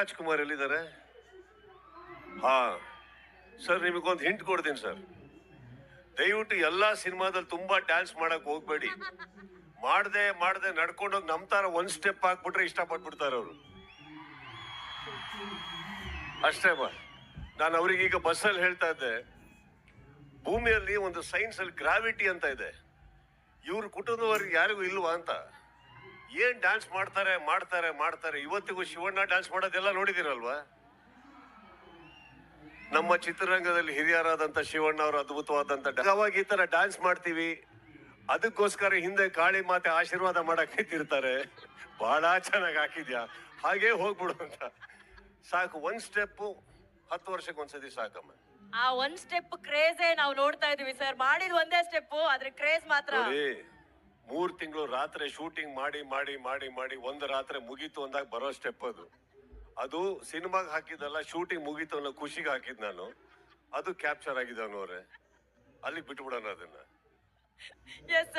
ರಾಜ್ಕುಮಾರ್ ಎಲ್ಲಿದ್ದಾರೆ? ಹಾ ಸರ್ ನಿಮಗೊಂದು ಹಿಂಟ್ ಕೊಡ್ತೀನಿ ಸರ್ ದಯವಿಟ್ಟು ಎಲ್ಲಾ ಸಿನಿಮಾದಲ್ಲಿ ತುಂಬಾ ಡ್ಯಾನ್ಸ್ ಮಾಡಕ್ ಹೋಗ್ಬೇಡಿ. ಮಾಡದೆ ಮಾಡದೆ ನಡ್ಕೊಂಡೋಗಿ ನಮ್ ತರ ಒಂದ್ ಸ್ಟೆಪ್ ಹಾಕ್ಬಿಟ್ರೆ ಇಷ್ಟಪಟ್ಬಿಡ್ತಾರೆ ಅವರು. ಅಷ್ಟೇ ಬಾ ನಾನು ಅವ್ರಿಗೆ ಈಗ ಬಸ್ಸಲ್ಲಿ ಹೇಳ್ತಾ ಇದ್ದೆ. ಭೂಮಿಯಲ್ಲಿ ಒಂದು ಸೈನ್ಸ್ ಅಲ್ಲಿ ಗ್ರಾವಿಟಿ ಅಂತ ಇದೆ. ಇವ್ರ ಕುಟುಂಬದವ್ರಿಗೆ ಯಾರಿಗೂ ಇಲ್ವಾ ಅಂತ? ಏನ್ ಡ್ಯಾನ್ಸ್ ಮಾಡ್ತಾರೆ ಮಾಡ್ತಾರೆ ಮಾಡ್ತಾರೆ? ಇವತ್ತಿಗೂ ಶಿವಣ್ಣ ಡ್ಯಾನ್ಸ್ ಮಾಡೋದೆಲ್ಲ ನೋಡಿದಿರಲ್ವಾ? ನಮ್ಮ ಚಿತ್ರರಂಗದಲ್ಲಿ ಹಿರಿಯರಾದಂತ ಶಿವಣ್ಣ ಅವರು ಅದ್ಭುತವಾದಂತ ಯಾವಾಗ ಅವಾಗ ಈ ತರ ಡ್ಯಾನ್ಸ್ ಮಾಡ್ತೀವಿ? ಅದಕ್ಕೋಸ್ಕರ ಹಿಂದೆ ಕಾಳಿ ಮಾತೆ ಆಶೀರ್ವಾದ ಮಾಡಕ್ ನಿಂತಿರ್ತಾರೆ. ಬಹಳ ಚೆನ್ನಾಗಿ ಹಾಕಿದ್ಯಾ? ಹಾಗೇ ಹೋಗ್ಬಿಡು ಅಂತ. ಸಾಕು ಒಂದ್ ಸ್ಟೆಪ್ ಹತ್ತು ವರ್ಷಕ್ಕೆ ಒಂದ್ಸತಿ ಸಾಕಮ್ಮ. ಆ ಒಂದ್ ಸ್ಟೆಪ್ ಕ್ರೇಜೇ ನಾವು ನೋಡ್ತಾ ಇದೀವಿ ಸರ್ ಮಾಡಿದ್ ಒಂದೇ ಸ್ಟೆಪ್ ಆದ್ರೆ ಕ್ರೇಜ್ ಮಾತ್ರ. ನೋಡಿ ತಿಂಗಳು ರಾತ್ರಿ ಶೂಟಿಂಗ್ ಮಾಡಿ ಮಾಡಿ ಮಾಡಿ ಮಾಡಿ ಒಂದು ರಾತ್ರಿ ಮುಗೀತು ಅಂದಾಗ ಬರೋ ಸ್ಟೆಪ್ ಅದು. ಅದು ಸಿನಿಮಾಗೆ ಹಾಕಿದ್ದಲ್ಲ ಶೂಟಿಂಗ್ ಮುಗೀತು ಅನ್ನೋ ಖುಷಿಗೆ ಹಾಕಿದ್ ನಾನು. ಅದು ಕ್ಯಾಪ್ಚರ್ ಆಗಿದೆ ಅನ್ನೋರೆ ಅಲ್ಲಿ ಬಿಟ್ಬಿಡೋಣ ಅದನ್ನ.